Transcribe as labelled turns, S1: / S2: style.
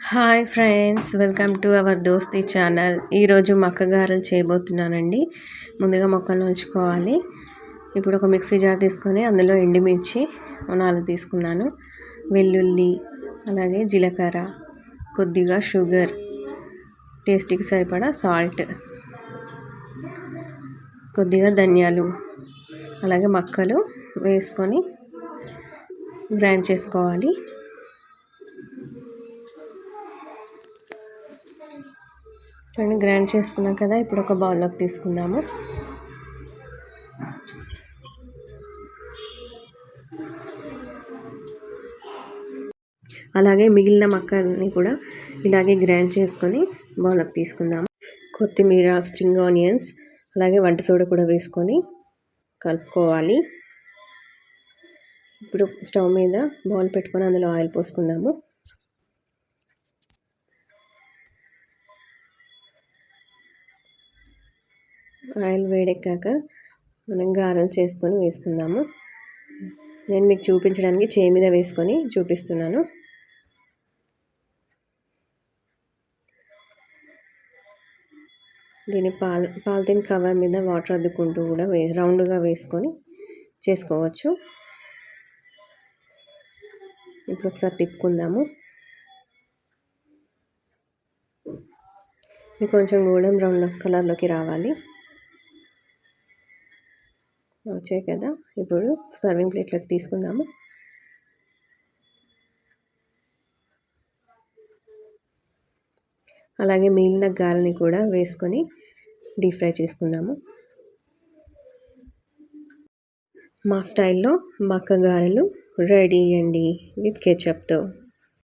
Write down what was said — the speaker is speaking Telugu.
S1: Hi friends welcome to our Dosti channel. ఈరోజు మక్కగారలు చేయబోతున్నానండి. ముందుగా మొక్కలు ఉంచుకోవాలి. ఇప్పుడు ఒక మిక్సీ జార్ తీసుకొని అందులో ఎండుమిర్చి నాలుగు తీసుకున్నాను. వెల్లుల్లి అలాగే జీలకర్ర కొద్దిగా షుగర్ టేస్ట్కి సరిపడా సాల్ట్ కొద్దిగా ధనియాలు అలాగే మక్కలు వేసుకొని గ్రైండ్ చేసుకోవాలి. చూడండి గ్రైండ్ చేసుకున్నాం కదా ఇప్పుడు ఒక బౌల్లోకి తీసుకుందాము. అలాగే మిగిలిన మక్కల్ని కూడా ఇలాగే గ్రైండ్ చేసుకొని బౌల్లోకి తీసుకుందాము. కొత్తిమీర స్ప్రింగ్ ఆనియన్స్ అలాగే వంట సోడా కూడా వేసుకొని కలుపుకోవాలి. ఇప్పుడు స్టవ్ మీద బౌల్ పెట్టుకొని అందులో ఆయిల్ పోసుకుందాము. ఆయిల్ వేడెక్కాక మనం గారెలు చేసుకొని వేసుకుందాము. నేను మీకు చూపించడానికి చేయి మీద వేసుకొని చూపిస్తున్నాను. దీన్ని పాల్ పాలిథిన్ కవర్ మీద వాటర్ అద్దుకుంటూ కూడా వే రౌండ్గా వేసుకొని చేసుకోవచ్చు. ఇప్పుడు ఒకసారి తిప్పుకుందాము. మీకు కొంచెం గోల్డెన్ బ్రౌన్ కలర్లోకి రావాలి. వచ్చాయి కదా. ఇప్పుడు సర్వింగ్ ప్లేట్లోకి తీసుకుందాము. అలాగే మిగిలిన గారెని కూడా వేసుకొని డీప్ ఫ్రై చేసుకుందాము. మా స్టైల్లో మక్క గారెలు రెడీ అండి విత్ కెచప్తో